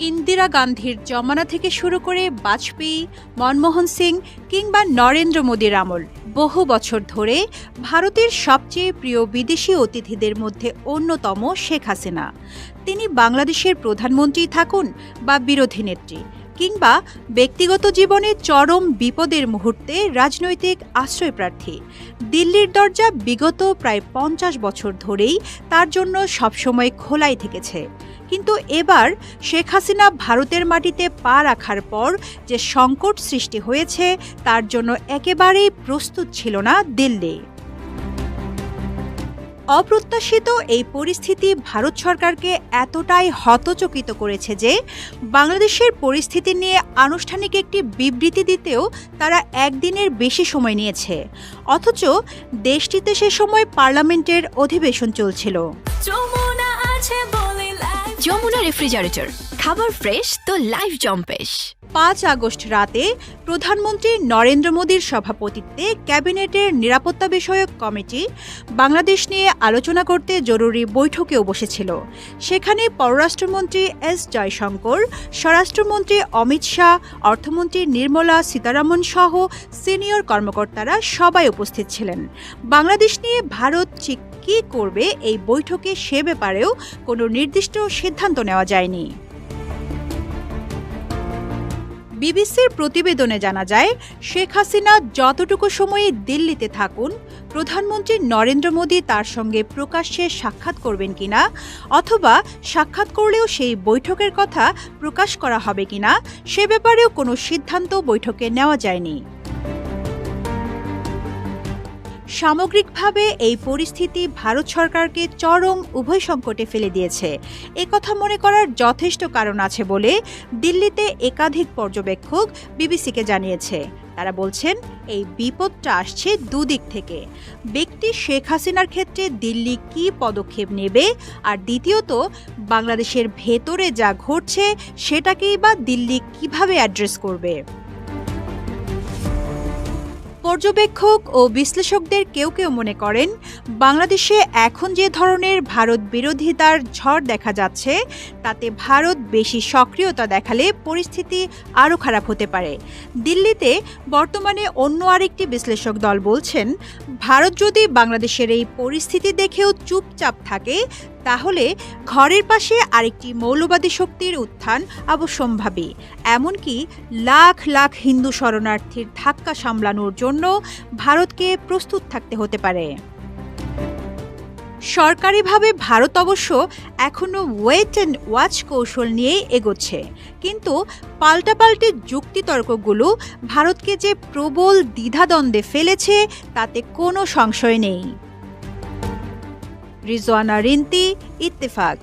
ইন্দিরা গান্ধীর জমানা থেকে শুরু করে বাজপেয়ী, মনমোহন সিং কিংবা নরেন্দ্র মোদীর আমল। বহু বছর ধরে ভারতের সবচেয়ে প্রিয় বিদেশি অতিথিদের মধ্যে অন্যতম শেখ হাসিনা। তিনি বাংলাদেশের প্রধানমন্ত্রী থাকুন বা বিরোধী নেত্রী কিংবা ব্যক্তিগত জীবনে চরম বিপদের মুহূর্তে রাজনৈতিক আশ্রয়প্রার্থী। দিল্লির দরজা বিগত প্রায় পঞ্চাশ বছর ধরেই তার জন্য সবসময় খোলাই থেকেছে। কিন্তু এবার শেখ হাসিনা ভারতের মাটিতে পা রাখার পর যে সংকট সৃষ্টি হয়েছে, তার জন্য একেবারেই প্রস্তুত ছিল না দিল্লি। অপ্রত্যাশিত এই পরিস্থিতি ভারত সরকারকে এতটাই হতচকিত করেছে যে, বাংলাদেশের পরিস্থিতি নিয়ে আনুষ্ঠানিক একটি বিবৃতি দিতেও তারা একদিনের বেশি সময় নিয়েছে। অথচ দেশটিতে সে সময় পার্লামেন্টের অধিবেশন চলছিল। আছে যমুনা রেফ্রিজারেটর, খাবার ফ্রেশ তো লাইফ জম্পেশ পাঁচ আগস্ট রাতে প্রধানমন্ত্রী নরেন্দ্র মোদীর সভাপতিত্বে ক্যাবিনেটের নিরাপত্তা বিষয়ক কমিটি বাংলাদেশ নিয়ে আলোচনা করতে জরুরি বৈঠকেও বসেছিল। সেখানে পররাষ্ট্রমন্ত্রী এস জয়শঙ্কর, স্বরাষ্ট্রমন্ত্রী অমিত শাহ, অর্থমন্ত্রী নির্মলা সীতারামন সহ সিনিয়র কর্মকর্তারা সবাই উপস্থিত ছিলেন। বাংলাদেশ নিয়ে ভারত ঠিক কী করবে এই বৈঠকে সে ব্যাপারেও কোনো নির্দিষ্ট সিদ্ধান্ত নেওয়া যায়নি। বিবিসির প্রতিবেদনে জানা যায়, শেখ হাসিনা যতটুকু সময়ে দিল্লিতে থাকুন, প্রধানমন্ত্রী নরেন্দ্র মোদী তার সঙ্গে প্রকাশ্যে সাক্ষাৎ করবেন কিনা, অথবা সাক্ষাৎ করলেও সেই বৈঠকের কথা প্রকাশ করা হবে কিনা, সে ব্যাপারেও কোনো সিদ্ধান্ত বৈঠকে নেওয়া যায়নি। সামগ্রিকভাবে এই পরিস্থিতি ভারত সরকারকে চরম উভয় সংকটে ফেলে দিয়েছে। কথা মনে করার যথেষ্ট কারণ আছে বলে দিল্লিতে একাধিক পর্যবেক্ষক বিবিসিকে জানিয়েছে। তারা বলছেন, এই বিপদটা আসছে দুদিক থেকে। ব্যক্তি শেখ হাসিনার ক্ষেত্রে দিল্লি কি পদক্ষেপ নেবে? আর দ্বিতীয়ত, বাংলাদেশের ভেতরে যা ঘটছে, সেটাকেই বা দিল্লি কীভাবে অ্যাড্রেস করবে? পর্যবেক্ষক ও বিশ্লেষকদের কেউ কেউ মনে করেন, বাংলাদেশে এখন যে ধরনের ভারত বিরোধিতার ঝড় দেখা যাচ্ছে, তাতে ভারত বেশি সক্রিয়তা দেখালে পরিস্থিতি আরও খারাপ হতে পারে। দিল্লিতে বর্তমানে অন্য আরেকটি বিশ্লেষক দল বলছেন, ভারত যদি বাংলাদেশের এই পরিস্থিতি দেখেও চুপচাপ থাকে তাহলে ঘরের পাশে আরেকটি মৌলবাদী শক্তির উত্থান অবশ্যম্ভাবী। এমনকি লাখ লাখ হিন্দু শরণার্থীর ধাক্কা সামলানোর জন্য ভারতকে প্রস্তুত থাকতে হতে পারে। সরকারিভাবে ভারত অবশ্য এখনও ওয়েট অ্যান্ড ওয়াচ কৌশল নিয়েই এগোচ্ছে। কিন্তু পাল্টাপাল্টি যুক্তিতর্কগুলো ভারতকে যে প্রবল দ্বিধাদ্বন্দ্বে ফেলেছে, তাতে কোনো সংশয় নেই। রিজওয়ানা রিন্তি ইত্তেফাক